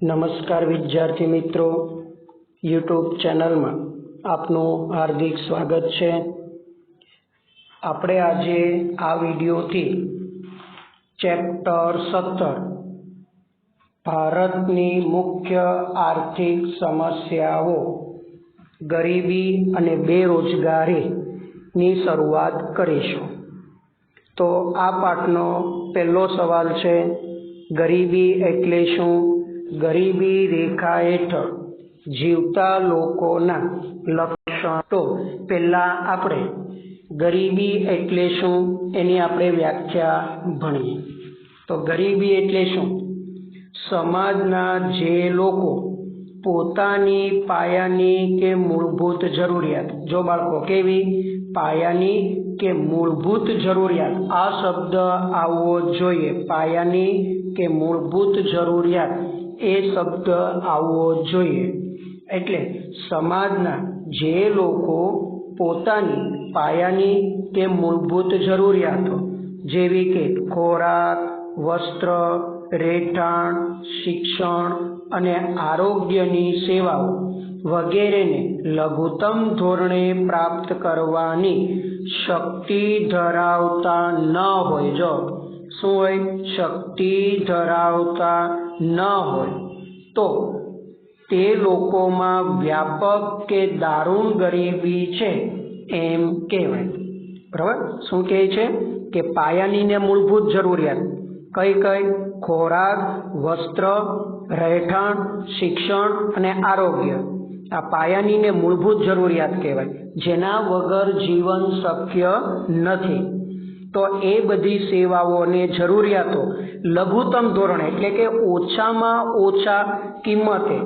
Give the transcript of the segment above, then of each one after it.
નમસ્કાર વિદ્યાર્થી મિત્રો. યુટ્યુબ ચેનલમાં આપનું હાર્દિક સ્વાગત છે. આપણે આજે આ વિડીયોથી ચેપ્ટર સત્તર, ભારતની મુખ્ય આર્થિક સમસ્યાઓ, ગરીબી અને બેરોજગારીની શરૂઆત કરીશું. તો આ પાઠનો પહેલો સવાલ છે, ગરીબી એટલે શું? ગરીબી રેખા હેઠળ જીવતા લોકોના લક્ષણ તો પહેલા આપણે ગરીબી એટલે શું એની આપણે વ્યાખ્યા ભણીએ. તો ગરીબી એટલે શું? સમાજના જે લોકો પોતાની પાયાની કે મૂળભૂત જરૂરિયાત, જો બાળકો કેવી? પાયાની કે મૂળભૂત જરૂરિયાત. આ શબ્દ આવવો જોઈએ. પાયાની કે મૂળભૂત જરૂરિયાત. એ શબ્દ આવવો જોઈએ. એટલે સમાજના જે લોકો પોતાની પાયાની કે મૂળભૂત જરૂરિયાતો, જેવી કે ખોરાક, વસ્ત્ર, રહેઠાણ, શિક્ષણ અને આરોગ્યની સેવાઓ વગેરેને લઘુત્તમ ધોરણે પ્રાપ્ત કરવાની શક્તિ ધરાવતા ન હોય. જો શું હોય? શક્તિ ધરાવતા ન હોય, તો તે લોકોમાં વ્યાપક કે દારૂણ ગરીબી છે એમ કહેવાય. બરાબર? શું કહે છે? કે પાયાની ને મૂળભૂત જરૂરિયાત. કઈ કઈ? ખોરાક, વસ્ત્ર, રહેઠાણ, શિક્ષણ અને આરોગ્ય. આ પાયાની ને મૂળભૂત જરૂરિયાત કહેવાય. જેના વગર જીવન શક્ય નથી. તો એ બધી સેવાઓ જરૂરિયાતો લઘુત્તમ ધોરણે, એટલે કે ઓછામાં ઓછા કિંમતે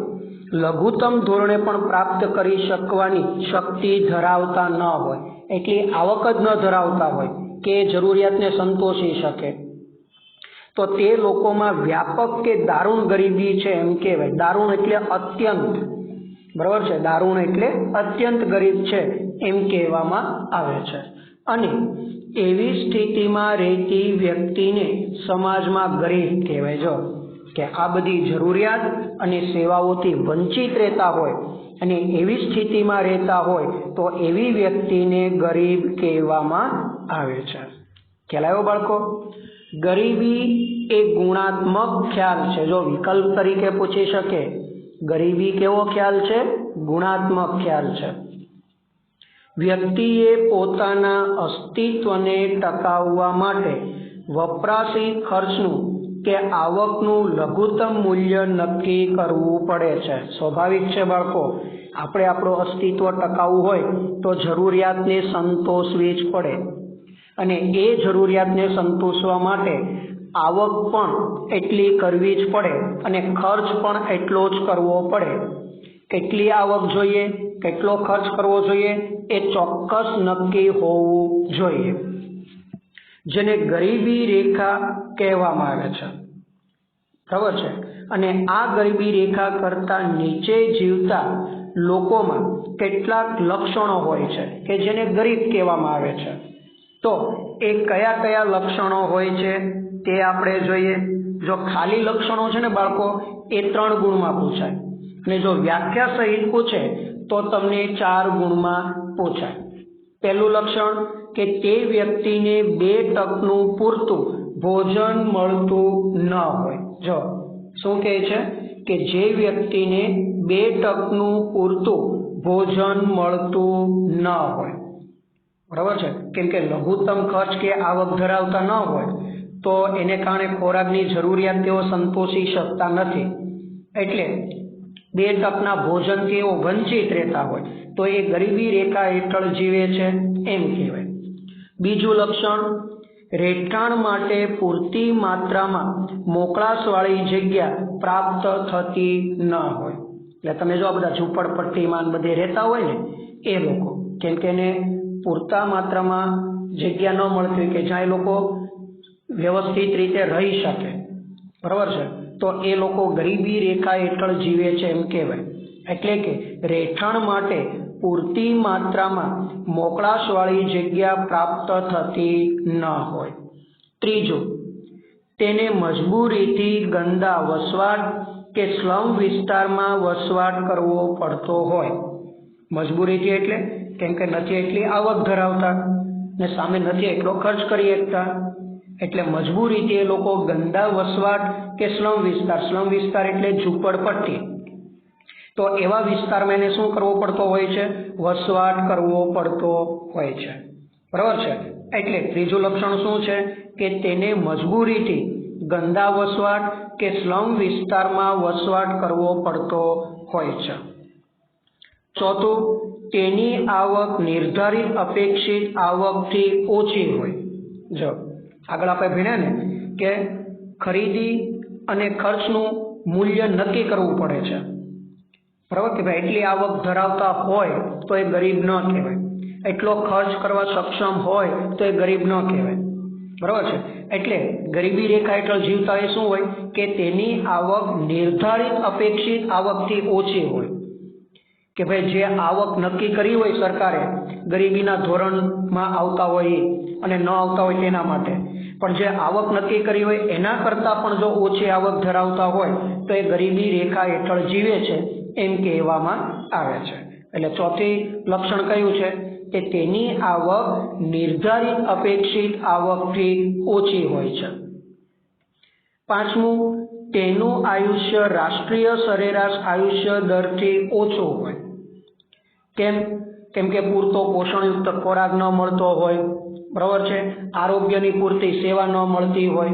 લઘુત્તમ ધોરણે પણ પ્રાપ્ત કરી શકવાની શક્તિ ધરાવતા ન હોય. એટલી આવક જ ન ધરાવતા હોય કે જરૂરિયાતને સંતોષી શકે. તો તે લોકોમાં વ્યાપક કે દારૂણ ગરીબી છે એમ કહેવાય. દારૂણ એટલે અત્યંત. બરાબર છે? દારૂણ એટલે અત્યંત ગરીબ છે એમ કહેવામાં આવે છે. અને એવી સ્થિતિમાં રહેતી વ્યક્તિને સમાજમાં ગરીબ કહેવાય જો કે આ બધી જરૂરિયાત અને સેવાઓથી વંચિત રહેતા હોય અને એવી સ્થિતિમાં રહેતા હોય તો એવી વ્યક્તિને ગરીબ કહેવામાં આવે છે. ખ્યાલ બાળકો? ગરીબી એ ગુણાત્મક ખ્યાલ છે. જો વિકલ્પ તરીકે પૂછી શકે, ગરીબી કેવો ખ્યાલ છે? ગુણાત્મક ખ્યાલ છે. વ્યક્તિએ પોતાના અસ્તિત્વને ટકાવવા માટે વપરાશી ખર્ચનું કે આવકનું લઘુત્તમ મૂલ્ય નક્કી કરવું પડે છે. સ્વાભાવિક છે બાળકો, આપણે આપણું અસ્તિત્વ ટકાવવું હોય તો જરૂરિયાતને સંતોષવી જ પડે. અને એ જરૂરિયાતને સંતોષવા માટે આવક પણ એટલી કરવી જ પડે અને ખર્ચ પણ એટલો જ કરવો પડે. કેટલી આવક જોઈએ? કેટલો ખર્ચ કરવો જોઈએ? એ ચોક્કસ નક્કી હોવું જોઈએ. જેને ગરીબી રેખા કહેવામાં આવે છે. બરાબર છે? અને આ ગરીબી રેખા કરતા નીચે જીવતા લોકોમાં કેટલાક લક્ષણો હોય છે કે જેને ગરીબ કહેવામાં આવે છે. તો એ કયા કયા લક્ષણો હોય છે તે આપણે જોઈએ. જો ખાલી લક્ષણો છે ને બાળકો, એ ત્રણ ગુણમાં પૂછાય. અને જો વ્યાખ્યા સહિત પૂછે તો તમને ચાર ગુણમાં પૂછાય. પહેલું લક્ષણ કે તે વ્યક્તિને બે ટકનું પૂરતું ભોજન મળતું ન હોય. જો, શું કહે છે? કે જે વ્યક્તિને બે ટકનું પૂરતું ભોજન મળતું ન હોય. બરાબર છે? કેમ કે લઘુત્તમ ખર્ચ કે આવક ધરાવતા ન હોય, તો એને કારણે ખોરાકની જરૂરિયાત તેઓ સંતોષી શકતા નથી. એટલે બે ટકના ભોજનથી એઓ વંચિત રહેતા હોય. તો એ ગરીબી રેખા હેઠળ જીવે છે એમ કહેવાય. બીજું લક્ષણ રહેઠાણ માટે પૂરતી માત્રામાં મોકળાશવાળી જગ્યા પ્રાપ્ત થતી ન હોય. એટલે તમે જો આ બધા ઝૂંપડપટ્ટીમાં બધે રહેતા હોય ને, એ લોકો, કેમ કે એને પૂરતા માત્રામાં જગ્યા ન મળતી હોય કે જ્યાં એ લોકો વ્યવસ્થિત રીતે રહી શકે. બરાબર છે? તો એ લોકો ગરીબી રેખા હેઠળ જીવે છે એમ કહેવાય. એટલે કે રહેઠાણ માટે પૂરતી માત્રામાં મોકળાશવાળી જગ્યા પ્રાપ્ત થતી ન હોય. ત્રીજું, તેને મજબૂરીથી ગંદા વસવાટ કે સ્લમ વિસ્તારમાં વસવાટ કરવો પડતો હોય. મજબૂરીથી એટલે? કેમ કે નથી એટલી આવક ધરાવતા ને સામે નથી એટલો ખર્ચ કરી શકતા. એટલે મજબૂરીથી એ લોકો ગંદા વસવાટ કે સ્લમ વિસ્તાર સ્લમ વિસ્તાર એટલે ઝૂંપડપટ્ટી તો એવા વિસ્તારમાં એને શું કરવો પડતો હોય છે? વસવાટ કરવો પડતો હોય છે. બરાબર છે? એટલે ત્રીજું લક્ષણ શું છે? કે તેને મજબૂરીથી ગંદા વસવાટ કે સ્લમ વિસ્તારમાં વસવાટ કરવો પડતો હોય છે. ચોથું, તેની આવક નિર્ધારિત અપેક્ષિત આવકથી ઓછી હોય. જો આગળ આપણે ભણ્યા ને, કે ખરીદી અને ખર્ચનું મૂલ્ય નક્કી કરવું પડે છે. બરાબર કે ભાઈ, એટલી આવક ધરાવતા હોય તો એ ગરીબ ન કહેવાય. એટલો ખર્ચ કરવા સક્ષમ હોય તો એ ગરીબ ન કહેવાય. બરાબર છે? એટલે ગરીબી રેખા હેઠળ જીવતા એ શું હોય? કે તેની આવક નિર્ધારિત અપેક્ષિત આવકથી ઓછી હોય. કે ભાઈ, જે આવક નક્કી કરી હોય સરકારે, ગરીબીના ધોરણમાં આવતા હોય અને ન આવતા હોય તેના માટે. પણ જે આવક નક્કી કરી હોય, એના કરતાં પણ જો ઓછી આવક ધરાવતા હોય, તો એ ગરીબી રેખા હેઠળ જીવે છે, એમ કહેવામાં આવે છે. એટલે ચોથી લક્ષણ કયું છે? કે તેની આવક નિર્ધારિત અપેક્ષિત આવકથી ઓછી હોય છે. પાંચમું, તેનું આયુષ્ય રાષ્ટ્રીય સરેરાશ આયુષ્ય દરથી ઓછું હોય. કેમ? કેમ કે પૂરતો પોષણયુક્ત ખોરાક ન મળતો હોય. બરાબર છે? આરોગ્યની પૂરતી સેવા ન મળતી હોય.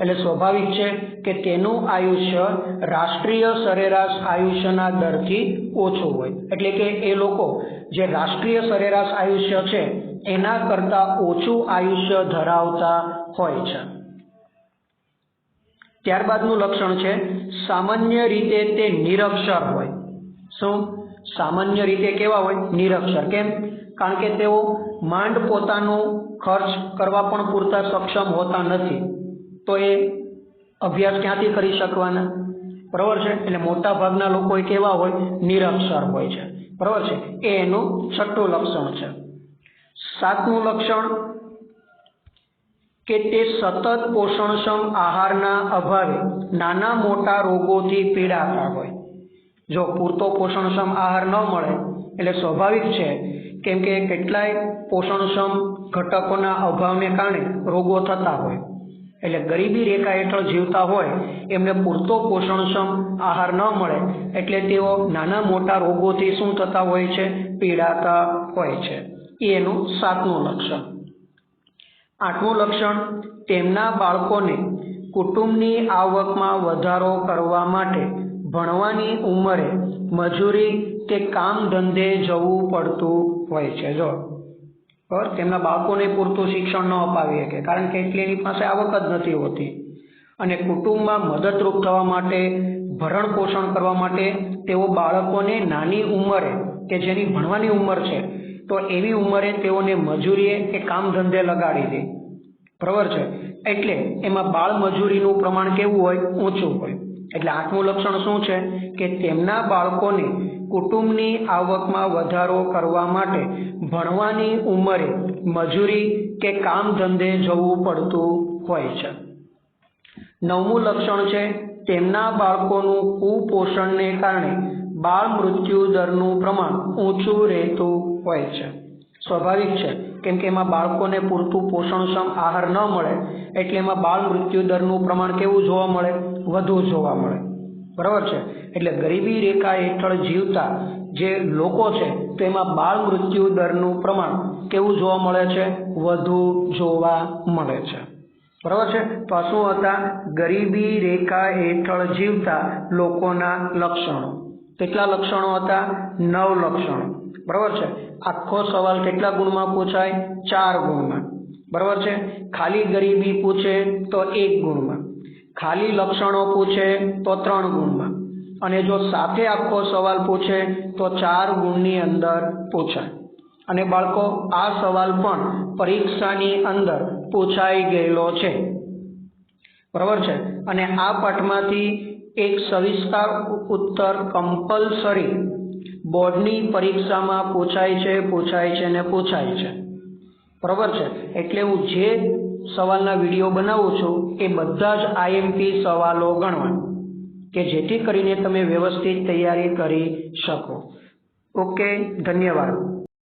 એટલે સ્વાભાવિક છે કે તેનું આયુષ્ય રાષ્ટ્રીય સરેરાશ આયુષ્યના દરથી ઓછું હોય. એટલે કે એ લોકો જે રાષ્ટ્રીય સરેરાશ આયુષ્ય છે, એના કરતાં ઓછું આયુષ્ય ધરાવતા હોય છે. ત્યારબાદનું લક્ષણ છે, સામાન્ય રીતે તે નિરક્ષર હોય. શું? સામાન્ય રીતે કેવા હોય? નિરક્ષર. કેમ? કારણ કે તેઓ માંડ પોતાનો ખર્ચ કરવા પણ પૂરતા સક્ષમ હોતા નથી. તો એ અભ્યાસ ક્યાંથી કરી શકવાના? બરાબર છે? એટલે મોટા ભાગના લોકો કેવા હોય? નિરક્ષર હોય છે. બરાબર છે? એ એનું છઠ્ઠું લક્ષણ છે. સાતમું લક્ષણ કે તે સતત પોષણક્ષમ આહારના અભાવે નાના મોટા રોગોથી પીડાતા હોય. જો પૂરતો પોષણક્ષમ આહાર ન મળે, એટલે સ્વાભાવિક છે કેમ કે કેટલાય પોષણક્ષમ ઘટકોના અભાવને કારણે રોગો થતા હોય. એટલે ગરીબી રેખા હેઠળ જીવતા હોય, એમને પૂરતો પોષણક્ષમ આહાર ન મળે, એટલે તેઓ નાના મોટા રોગોથી શું થતા હોય છે? પીડાતા હોય છે. એ એનું સાતમું લક્ષણ. આઠમું લક્ષણ, તેમના બાળકોને કુટુંબની આવકમાં વધારો કરવા માટે ભણવાની ઉંમરે મજૂરી કે કામ ધંધે જવું પડતું હોય છે. જો, બરાબર? તેમના બાળકોને પૂરતું શિક્ષણ ન અપાવી શકે, કારણ કે એટલી એની પાસે આવક જ નથી હોતી. અને કુટુંબમાં મદદરૂપ થવા માટે, ભરણ પોષણ કરવા માટે તેઓ બાળકોને નાની ઉંમરે કે જેની ભણવાની ઉંમર છે, તો એવી ઉંમરે તેઓને મજૂરીએ કે કામ ધંધે લગાડી દે. બરાબર છે? એટલે એમાં બાળ મજૂરીનું પ્રમાણ કેવું હોય? ઊંચું હોય. એટલે આઠમું લક્ષણ શું છે? કે તેમના બાળકોને કુટુંબની આવકમાં વધારો કરવા માટે ભણવાની ઉંમરે મજૂરી કે કામ ધંધે જવું પડતું હોય છે. નવમું લક્ષણ છે, તેમના બાળકોનું કુપોષણને કારણે બાળ મૃત્યુ દરનું પ્રમાણ ઊંચું રહેતું હોય છે. સ્વાભાવિક છે, કેમ કે એમાં બાળકોને પૂરતું પોષણક્ષમ આહાર ન મળે, એટલે એમાં બાળ મૃત્યુ દરનું પ્રમાણ કેવું જોવા મળે? વધુ જોવા મળે. બરાબર છે? એટલે ગરીબી રેખા હેઠળ જીવતા જે લોકો છે, તેમાં બાળ મૃત્યુ દરનું પ્રમાણ કેવું જોવા મળે છે? વધુ જોવા મળે છે. બરાબર છે? તો શું હતા? ગરીબી રેખા હેઠળ જીવતા લોકોના લક્ષણો. કેટલા લક્ષણો હતા? નવ લક્ષણો. બરાબર છે? આખો સવાલ કેટલા ગુણમાં પૂછાય? ચાર ગુણમાં. બરાબર છે? ખાલી ગરીબી પૂછે તો એક ગુણમાં. ખાલી લક્ષણો પૂછે તો ત્રણ ગુણમાં. અને જો સાથે આખો સવાલ પૂછે તો ચાર ગુણની અંદર પૂછાય અને બાળકો, આ સવાલ પણ પરીક્ષાની અંદર પૂછાઈ ગયેલો છે. બરાબર છે? અને આ પાઠમાંથી એક સવિસ્તાર ઉત્તર કમ્પલસરી બોર્ડની પરીક્ષામાં પૂછાય છે પૂછાય છે ને પૂછાય છે. બરાબર છે? એટલે હું જે સવાલના વીડિયો બનાવું છું એ બધા જ આઈએમપી સવાલો ગણવા કે જેથી કરીને તમે વ્યવસ્થિત તૈયારી કરી શકો. ઓકે, ધન્યવાદ.